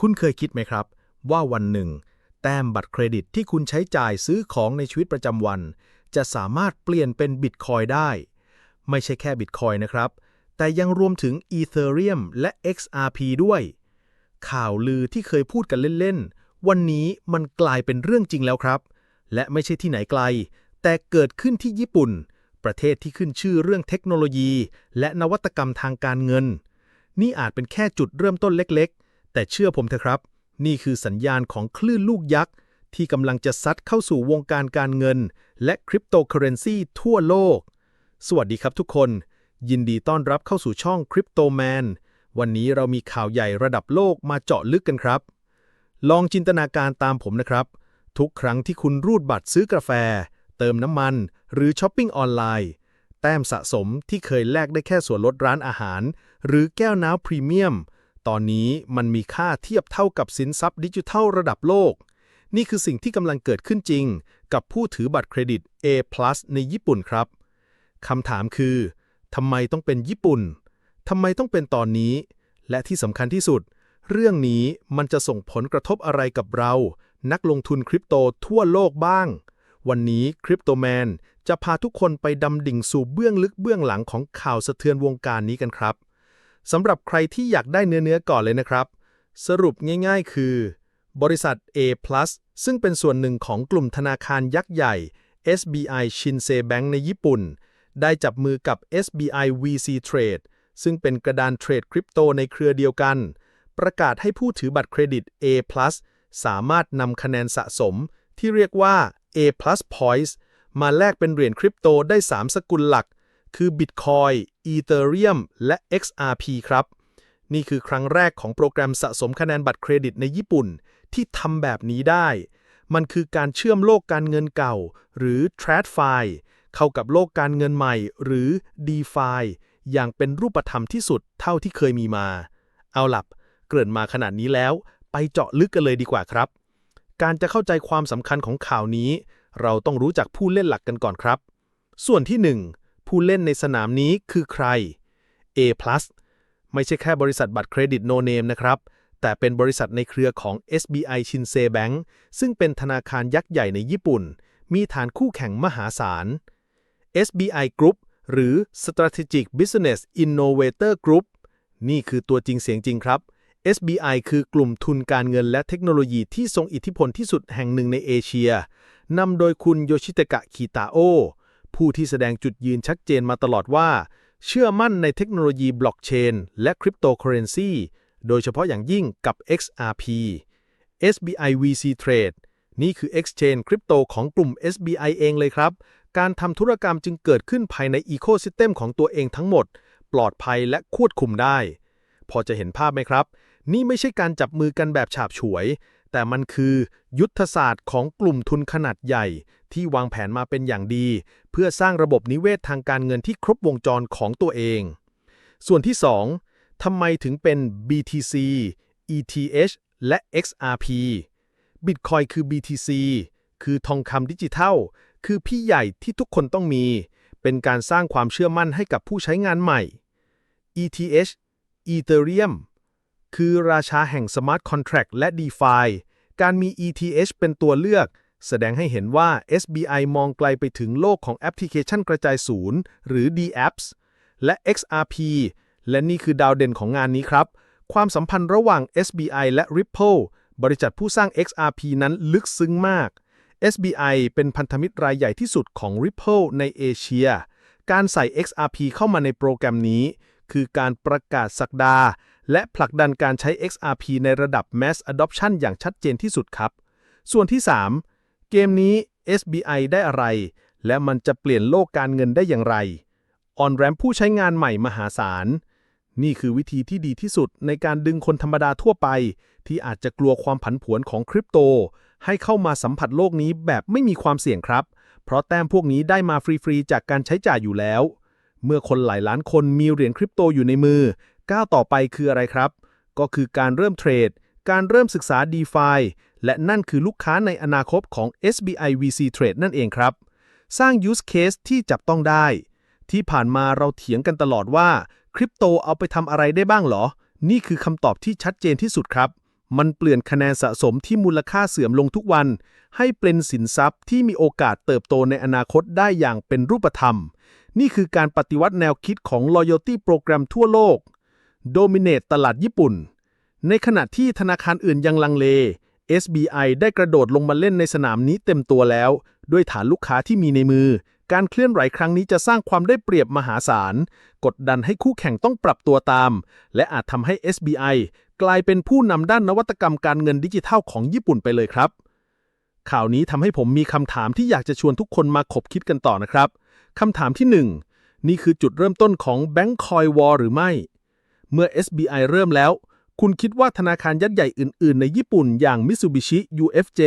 คุณเคยคิดไหมครับ ว่าวันหนึ่ง แต้มบัตรเครดิตที่คุณใช้จ่ายซื้อของในชีวิตประจำวัน จะสามารถเปลี่ยนเป็นบิตคอยได้ ไม่ใช่แค่บิตคอยนะครับ แต่ยังรวมถึง Ethereum และ XRP ด้วย ข่าวลือที่เคยพูดกันเล่น ๆ วันนี้มันกลายเป็นเรื่องจริงแล้วครับ และไม่ใช่ที่ไหนไกล แต่เกิดขึ้นที่ญี่ปุ่น ประเทศที่ขึ้นชื่อเรื่องเทคโนโลยี และนวัตกรรมทางการเงิน นี่อาจเป็นแค่จุดเริ่มต้นเล็กๆ แต่เชื่อผมเถอะครับ นี่คือสัญญาณของคลื่นลูกยักษ์ ที่กำลังจะซัดเข้าสู่วงการการเงิน และคริปโตเคอเรนซีทั่วโลก สวัสดีครับทุกคน ยินดีต้อนรับเข้าสู่ช่อง Crypto Man วันนี้เรามีข่าวใหญ่ระดับโลกมาเจาะลึกกันครับ ลองจินตนาการตามผมนะครับ ทุกครั้งที่คุณรูดบัตรซื้อกาแฟ เติมน้ำมัน หรือช้อปปิ้งออนไลน์แต้มสะสมที่เคยแลกได้แค่ส่วนลดร้านอาหาร หรือแก้วน้ำพรีเมียม ตอนนี้มันมีค่าเทียบเท่ากับสินทรัพย์ดิจิทัลระดับโลก นี่คือสิ่งที่กำลังเกิดขึ้นจริง กับผู้ถือบัตรเครดิต A+ ในญี่ปุ่นครับคำถามคือทำไมต้องเป็นญี่ปุ่นทำไมต้องเป็นตอนนี้ และที่สำคัญที่สุด เรื่องนี้มันจะส่งผลกระทบอะไรกับเรา นักลงทุนคริปโตทั่วโลกบ้าง วันนี้คริปโตแมนจะพาทุกคนไปดำดิ่งสู่เบื้องลึกเบื้องหลังของข่าวสะเทือนวงการนี้กันครับ สำหรับใครที่อยากได้เนื้อเนื้อก่อนเลยนะครับ สรุปง่ายๆ คือ บริษัท A+ ซึ่งเป็นส่วนหนึ่งของกลุ่มธนาคารยักษ์ใหญ่ SBI Shinsei Bank ในญี่ปุ่น ได้จับมือกับ SBI VC Trade ซึ่งเป็นกระดานเทรดคริปโตในเครือเดียวกัน ประกาศให้ผู้ถือบัตรเครดิต A+ สามารถนำคะแนนสะสม ที่เรียกว่า A+ Points มาแลกเป็นเหรียญคริปโตได้ 3 สกุลหลัก คือ Bitcoin Ethereum และ XRP ครับ นี่คือครั้งแรกของโปรแกรมสะสมคะแนนบัตรเครดิตในญี่ปุ่น ที่ทำแบบนี้ได้ มันคือการเชื่อมโลกการเงินเก่า หรือ TradFi เข้ากับโลกการเงินใหม่ หรือ DeFi อย่างเป็นรูปธรรมที่สุดเท่าที่เคยมีมา เอาหลับ เกริ่นมาขนาดนี้แล้ว ไปเจาะลึกกันเลยดีกว่าครับ การจะเข้าใจความสำคัญของข่าวนี้ เราต้องรู้จักผู้เล่นหลักกันก่อนครับ ส่วนที่ 1 ผู้เล่นในสนามนี้คือใคร A+ ไม่ใช่แค่บริษัทบัตรเครดิตโนเนมนะครับ แต่เป็นบริษัทในเครือของ SBI Shinsei Bank ซึ่งเป็นธนาคารยักษ์ใหญ่ในญี่ปุ่น มีฐานคู่แข่งมหาศาล SBI Group หรือ Strategic Business Innovator Group นี่คือตัวจริงเสียงจริงครับ SBI คือกลุ่มทุนการเงินและเทคโนโลยีที่ทรงอิทธิพลที่สุดแห่งหนึ่งในเอเชีย นำโดยคุณโยชิเตกะคิตาโอ ผู้ที่แสดงจุดยืนชัดเจนมาตลอดว่า เชื่อมั่นในเทคโนโลยีบล็อกเชนและคริปโตเคอเรนซีโดยเฉพาะอย่างยิ่งกับ XRP SBI VC Trade นี่คือ Exchange คริปโตของกลุ่ม SBI เองเลยครับ การทำธุรกรรมจึงเกิดขึ้นภายในอีโคซิสเต็มของตัวเองทั้งหมด ปลอดภัยและควบคุมได้ พอจะเห็นภาพไหมครับ นี่ไม่ใช่การจับมือกันแบบฉาบฉวย แต่มันคือยุทธศาสตร์ของกลุ่มทุนขนาดใหญ่ ที่วางแผนมาเป็นอย่างดี เพื่อสร้างระบบนิเวศทางการเงินที่ครบวงจรของตัวเอง ส่วนที่ 2ทำไมถึงเป็น BTC ETH และ XRP Bitcoin คือ BTC คือทองคำดิจิทัล คือพี่ใหญ่ที่ทุกคนต้องมี เป็นการสร้างความเชื่อมั่นให้กับผู้ใช้งานใหม่ ETH Ethereum คือราชาแห่ง Smart Contract และ DeFi การมี ETH เป็นตัวเลือก แสดงให้เห็นว่า SBI มองไกลไปถึงโลกของแอปพลิเคชันกระจายศูนย์ หรือ DApps และ XRP และนี่คือดาวเด่นของงานนี้ครับ ความสัมพันธ์ระหว่าง SBI และ Ripple บริษัทผู้สร้าง XRP นั้นลึกซึ้งมาก SBI เป็นพันธมิตรรายใหญ่ที่สุดของ Ripple ในเอเชีย การใส่ XRP เข้ามาในโปรแกรมนี้ คือการประกาศสักดา และผลักดันการใช้ XRP ในระดับ Mass Adoption อย่างชัดเจนที่สุดครับ ส่วนที่ 3 เกมนี้ SBI ได้อะไร และมันจะเปลี่ยนโลกการเงินได้อย่างไร ออนแรมผู้ใช้งานใหม่มหาศาล นี่คือวิธีที่ดีที่สุดในการดึงคนธรรมดาทั่วไป ที่อาจจะกลัวความผันผวนของคริปโต ให้เข้ามาสัมผัสโลกนี้แบบไม่มีความเสี่ยงครับ เพราะแต้มพวกนี้ได้มาฟรีๆจากการใช้จ่ายอยู่แล้ว เมื่อคนหลายล้านคนมีเหรียญคริปโตอยู่ในมือ ก้าวต่อไปคืออะไรครับ ก็คือการเริ่มเทรด การเริ่มศึกษา DeFi และนั่นคือลูกค้าในอนาคตของ SBI VC Trade นั่นเองครับ สร้าง use case ที่จับต้องได้ ที่ผ่านมาเราเถียงกันตลอดว่าคริปโตเอาไปทำอะไรได้บ้างหรอ นี่คือคำตอบที่ชัดเจนที่สุดครับ มันเปลี่ยนคะแนนสะสมที่มูลค่าเสื่อมลงทุกวัน ให้เป็นสินทรัพย์ที่มีโอกาสเติบโตในอนาคตได้อย่างเป็นรูปธรรม นี่คือการปฏิวัติแนวคิดของ loyalty program ทั่วโลก dominate ตลาดญี่ปุ่น ในขณะที่ธนาคารอื่นยังลังเล SBI ได้กระโดดลงมาเล่นในสนามนี้เต็มตัวแล้ว ด้วยฐานลูกค้าที่มีในมือ การเคลื่อนไหวครั้งนี้จะสร้างความได้เปรียบมหาศาล กดดันให้คู่แข่งต้องปรับตัวตาม และอาจทำให้ SBI กลายเป็นผู้นำด้านนวัตกรรมการเงินดิจิทัลของญี่ปุ่นไปเลยครับ ข่าวนี้ทำให้ผมมีคำถามที่อยากจะชวนทุกคนมาขบคิดกันต่อนะครับคำถามที่ 1 นี่คือจุดเริ่มต้นของ Bank Coin War หรือไม่ เมื่อ SBI เริ่มแล้ว คุณคิดว่าธนาคารยักษ์ใหญ่อื่น ๆ ในญี่ปุ่นอย่าง Mitsubishi UFJ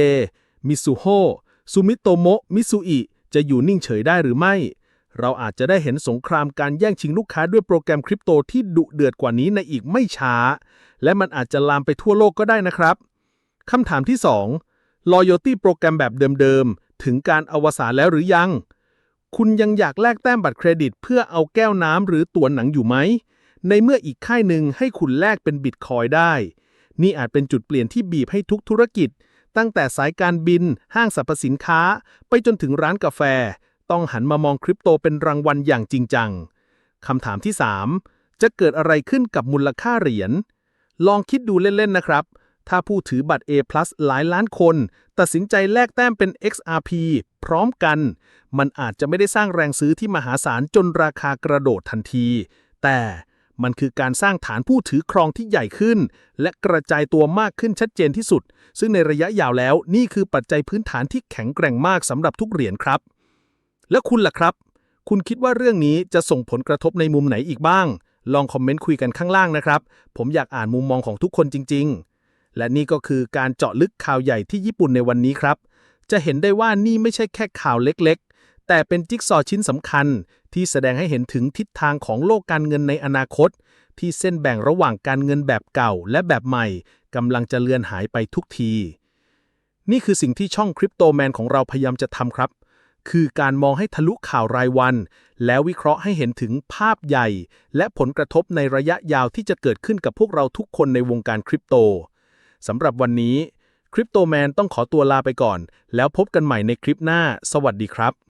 Mizuho Sumitomo Mitsui จะอยู่นิ่งเฉยได้หรือไม่ เราอาจจะได้เห็นสงครามการแย่งชิงลูกค้าด้วยโปรแกรมคริปโตที่ดุเดือดกว่านี้ในอีกไม่ช้า และมันอาจจะลามไปทั่วโลกก็ได้นะครับคำถามที่ 2 loyalty โปรแกรมแบบเดิม ๆ ถึงการอวสานแล้วหรือยัง คุณยังอยากแลกแต้มบัตรเครดิต เพื่อเอาแก้วน้ำหรือตั๋วหนังอยู่ไหม ในเมื่ออีกค่ายหนึ่งให้คุณแลกเป็นบิตคอยได้ นี่อาจเป็นจุดเปลี่ยนที่บีบให้ทุกธุรกิจ ตั้งแต่สายการบิน ห้างสรรพสินค้า ไปจนถึงร้านกาแฟ ต้องหันมามองคริปโตเป็นรางวัลอย่างจริงจังคำถามที่ 3 จะเกิดอะไรขึ้นกับมูลค่าเหรียญ ลองคิดดูเล่น ๆ นะครับ ถ้าผู้ถือบัตร A+ หลายล้านคน ตัดสินใจแลกแต้มเป็น XRP พร้อมกัน มันอาจจะไม่ได้สร้างแรงซื้อที่มหาศาลจนราคากระโดดทันที แต่ มันคือการสร้างฐานผู้ถือครองที่ใหญ่ขึ้น และกระจายตัวมากขึ้นชัดเจนที่สุด ซึ่งในระยะยาวแล้วนี่คือปัจจัยพื้นฐานที่แข็งแกร่งมากสำหรับทุกเหรียญครับ แล้วคุณล่ะครับ คุณคิดว่าเรื่องนี้จะส่งผลกระทบในมุมไหนอีกบ้าง ลองคอมเมนต์คุยกันข้างล่างนะครับ ผมอยากอ่านมุมมองของทุกคนจริง ๆ และนี่ก็คือการเจาะลึกข่าวใหญ่ที่ญี่ปุ่นในวันนี้ครับ จะเห็นได้ว่านี่ไม่ใช่แค่ข่าวเล็กๆ แต่เป็นจิ๊กซอว์ชิ้นสำคัญที่แสดงให้เห็นถึงทิศทางของโลกการเงินในอนาคต ที่เส้นแบ่งระหว่างการเงินแบบเก่าและแบบใหม่กำลังจะเลือนหายไปทุกที นี่คือสิ่งที่ช่องคริปโตแมนของเราพยายามจะทำครับ คือการมองให้ทะลุข่าวรายวัน แล้ววิเคราะห์ให้เห็นถึงภาพใหญ่ และผลกระทบในระยะยาวที่จะเกิดขึ้นกับพวกเราทุกคนในวงการคริปโตสำหรับวันนี้คริปโตแมนต้องขอตัวลาไปก่อน แล้วพบกันใหม่ในคลิปหน้า สวัสดีครับ